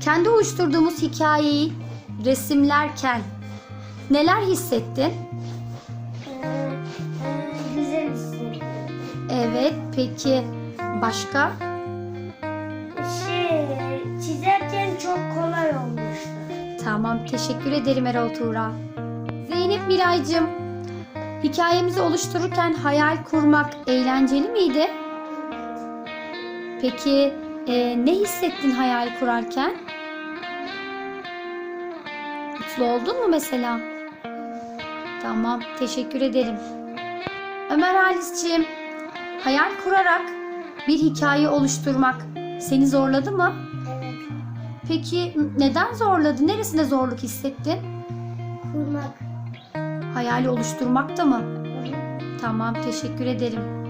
kendi oluşturduğumuz hikayeyi resimlerken neler hissettin? Güzel isim. Evet, peki başka? Şey, çizerken çok kolay olmuştu. Tamam, teşekkür ederim Erol Tuğra. Zeynep Miraycığım, hikayemizi oluştururken hayal kurmak eğlenceli miydi? Peki e, ne hissettin hayal kurarken? Mutlu oldun mu mesela? Tamam, teşekkür ederim. Ömer Halisciğim, hayal kurarak bir hikaye oluşturmak seni zorladı mı? Evet, Peki neden zorladı? Neresinde zorluk hissettin? kurmak. Hayali oluşturmakta mı? Hı hı. Tamam, teşekkür ederim.